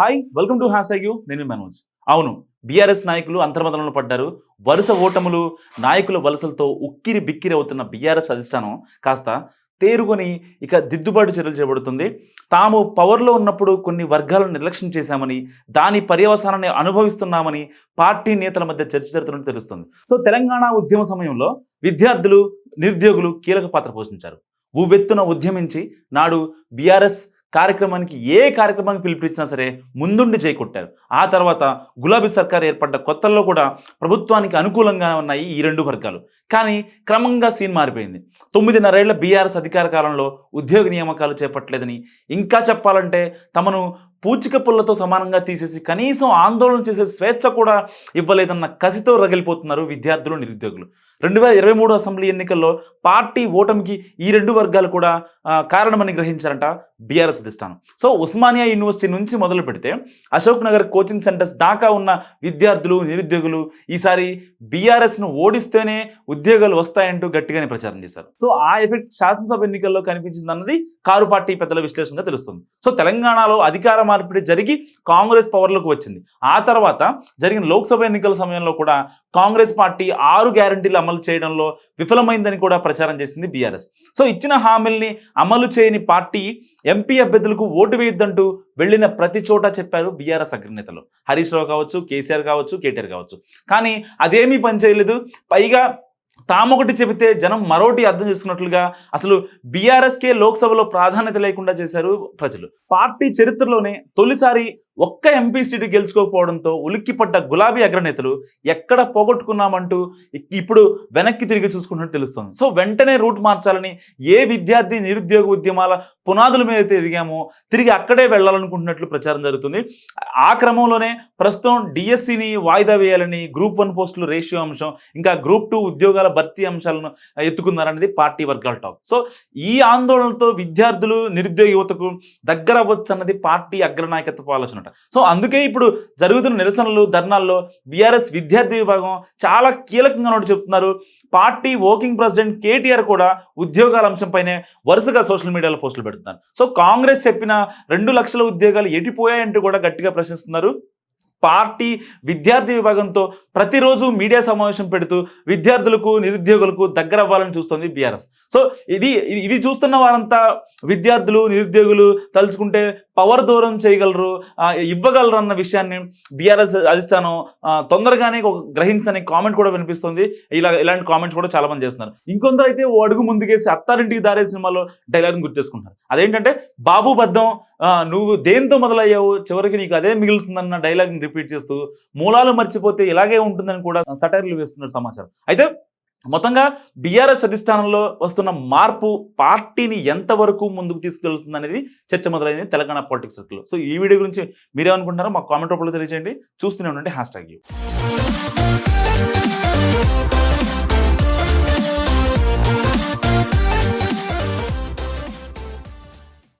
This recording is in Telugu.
Hi welcome to hash U నేను మనోజ్. అవును బీఆర్ఎస్ నాయకులు అంతర్మతంలో పడ్డారు. వరుస ఓటములు నాయకుల వలసలతో ఉక్కిరి బిక్కిరి అవుతున్న బీఆర్ఎస్ అధిష్టానం కాస్త తేరుకొని ఇక దిద్దుబాటు చర్యలు చేపడుతుంది. తాము పవర్లో ఉన్నప్పుడు కొన్ని వర్గాలను నిర్లక్ష్యం చేశామని దాని పర్యవసానాన్ని అనుభవిస్తున్నామని పార్టీ నేతల మధ్య చర్చ జరుగుతున్నట్టు తెలుస్తుంది. సో తెలంగాణ ఉద్యమ సమయంలో విద్యార్థులు నిరుద్యోగులు కీలక పాత్ర పోషించారు. ఉవ్వెత్తున ఉద్యమించి నాడు బీఆర్ఎస్ కార్యక్రమానికి ఏ కార్యక్రమానికి పిలుపునిచ్చినా సరే ముందుండి చేకొట్టారు. ఆ తర్వాత గులాబీ సర్కార్ ఏర్పడ్డ కొత్తల్లో కూడా ప్రభుత్వానికి అనుకూలంగా ఉన్నాయి ఈ రెండు వర్గాలు. కానీ క్రమంగా సీన్ మారిపోయింది. తొమ్మిదిన్నరేళ్ళ బీఆర్ఎస్ అధికార కాలంలో ఉద్యోగ నియామకాలు చేపట్టలేదని ఇంకా చెప్పాలంటే తమను పూచిక పుల్లతో సమానంగా తీసేసి కనీసం ఆందోళన చేసే స్వేచ్ఛ కూడా ఇవ్వలేదన్న కసితో రగిలిపోతున్నారు విద్యార్థులు నిరుద్యోగులు. రెండు వేల ఇరవై మూడు అసెంబ్లీ ఎన్నికల్లో పార్టీ ఓటమికి ఈ రెండు వర్గాలు కూడా కారణమని గ్రహించారంట బీఆర్ఎస్ అధిష్టానం. సో ఉస్మానియా యూనివర్సిటీ నుంచి మొదలు పెడితే అశోక్ నగర్ కోచింగ్ సెంటర్స్ దాకా ఉన్న విద్యార్థులు నిరుద్యోగులు ఈసారి బీఆర్ఎస్ను ఓడిస్తేనే ఉద్యోగాలు వస్తాయంటూ గట్టిగానే ప్రచారం చేశారు. సో ఆ ఎఫెక్ట్ శాసనసభ ఎన్నికల్లో కనిపించింది అన్నది కారు పార్టీ పెద్దల విశ్లేషణగా తెలుస్తుంది. సో తెలంగాణలో అధికారం మార్పిడి జరిగి కాంగ్రెస్ పవర్లోకి వచ్చింది. ఆ తర్వాత జరిగిన లోక్సభ ఎన్నికల సమయంలో కూడా కాంగ్రెస్ పార్టీ ఆరు గ్యారంటీలు అమలు చేయడంలో విఫలమైందని కూడా ప్రచారం చేసింది బీఆర్ఎస్. సో ఇచ్చిన హామీల్ని అమలు చేయని పార్టీ ఎంపీ అభ్యర్థులకు ఓటు వేయొద్దంటూ వెళ్ళిన ప్రతి చోట చెప్పారు బీఆర్ఎస్ అగ్రనేతలు. హరీష్ రావు కావచ్చు కేసీఆర్ కావచ్చు కేటీఆర్ కావచ్చు. కానీ అదేమీ పనిచేయలేదు. పైగా తామొకటి చెబితే జనం మరోటి అర్థం చేసుకున్నట్లుగా అసలు బీఆర్ఎస్కే లోక్సభలో ప్రాధాన్యత లేకుండా చేశారు ప్రజలు. పార్టీ చరిత్రలోనే తొలిసారి ఒక్క ఎంపీ సీటు గెలుచుకోకపోవడంతో ఉలిక్కిపడ్డ గులాబీ అగ్రనేతలు ఎక్కడ పోగొట్టుకున్నామంటూ ఇప్పుడు వెనక్కి తిరిగి చూసుకున్నట్టు తెలుస్తుంది. సో వెంటనే రూట్ మార్చాలని ఏ విద్యార్థి నిరుద్యోగ ఉద్యమాల పునాదుల మీద అయితే ఎదిగామో తిరిగి అక్కడే వెళ్ళాలనుకుంటున్నట్లు ప్రచారం జరుగుతుంది. ఆ క్రమంలోనే ప్రస్తుతం డిఎస్సిని వాయిదా వేయాలని గ్రూప్ వన్ పోస్టులు రేషియో అంశం ఇంకా గ్రూప్ టూ ఉద్యోగాల భర్తీ అంశాలను ఎత్తుకున్నారనేది పార్టీ వర్గాల టాక్. సో ఈ ఆందోళనతో విద్యార్థులు నిరుద్యోగ యువతకు దగ్గర అవ్వచ్చు అన్నది పార్టీ అగ్రనాయకత్వ ఆలోచనట. సో అందుకే ఇప్పుడు జరుగుతున్న నిరసనలు ధర్నాల్లో బీఆర్ఎస్ విద్యార్థి విభాగం చాలా కీలకంగా నోటి చెప్తున్నారు. పార్టీ వర్కింగ్ ప్రెసిడెంట్ కేటీఆర్ కూడా ఉద్యోగాల అంశంపైనే వరుసగా సోషల్ మీడియాలో పోస్టులు పెడుతున్నారు. సో కాంగ్రెస్ చెప్పిన రెండు లక్షల ఉద్యోగాలు ఎటిపోయాయంటూ కూడా గట్టిగా ప్రశ్నిస్తున్నారు. పార్టీ విద్యార్థి విభాగంతో ప్రతిరోజు మీడియా సమావేశం పెడుతూ విద్యార్థులకు నిరుద్యోగులకు దగ్గర అవ్వాలని చూస్తుంది బీఆర్ఎస్. సో ఇది ఇది- చూస్తున్న వారంతా విద్యార్థులు నిరుద్యోగులు తలుచుకుంటే పవర్ దూరం చేయగలరు ఇవ్వగలరు అన్న విషయాన్ని బీఆర్ఎస్ అధిష్టానం తొందరగానే ఒక కామెంట్ కూడా వినిపిస్తుంది. ఇలా ఇలాంటి కామెంట్స్ కూడా చాలా మంది చేస్తున్నారు. ఇంకొందరు అయితే ఓ అడుగు ముందుకేసి అత్తారింటికి దారే సినిమాలో డైలాగ్ని గుర్తు చేసుకుంటారు అదేంటంటే బాబు బద్దం ఆ, నువ్వు దేంతో మొదలయ్యావు? చివరికి నీకు అదే మిగులుతుందన్న డైలాగ్ని రిపీట్ చేస్తూ మూలాలు మర్చిపోతే ఇలాగే ఉంటుందని కూడా సటైర్లు వేస్తున్నారు సమాచారం. అయితే మొత్తంగా బీఆర్ఎస్ అధిష్టానంలో వస్తున్న మార్పు పార్టీని ఎంతవరకు ముందుకు తీసుకెళ్తుంది అనేది చర్చ మొదలైంది తెలంగాణ పాలిటిక్స్ సర్కిల్లో సో ఈ వీడియో గురించి మీరేమనుకుంటున్నారో మా కామెంట్ రూపంలో తెలియజేయండి. చూస్తూనే ఉండండి హ్యాష్ ట్యాగ్ యూ.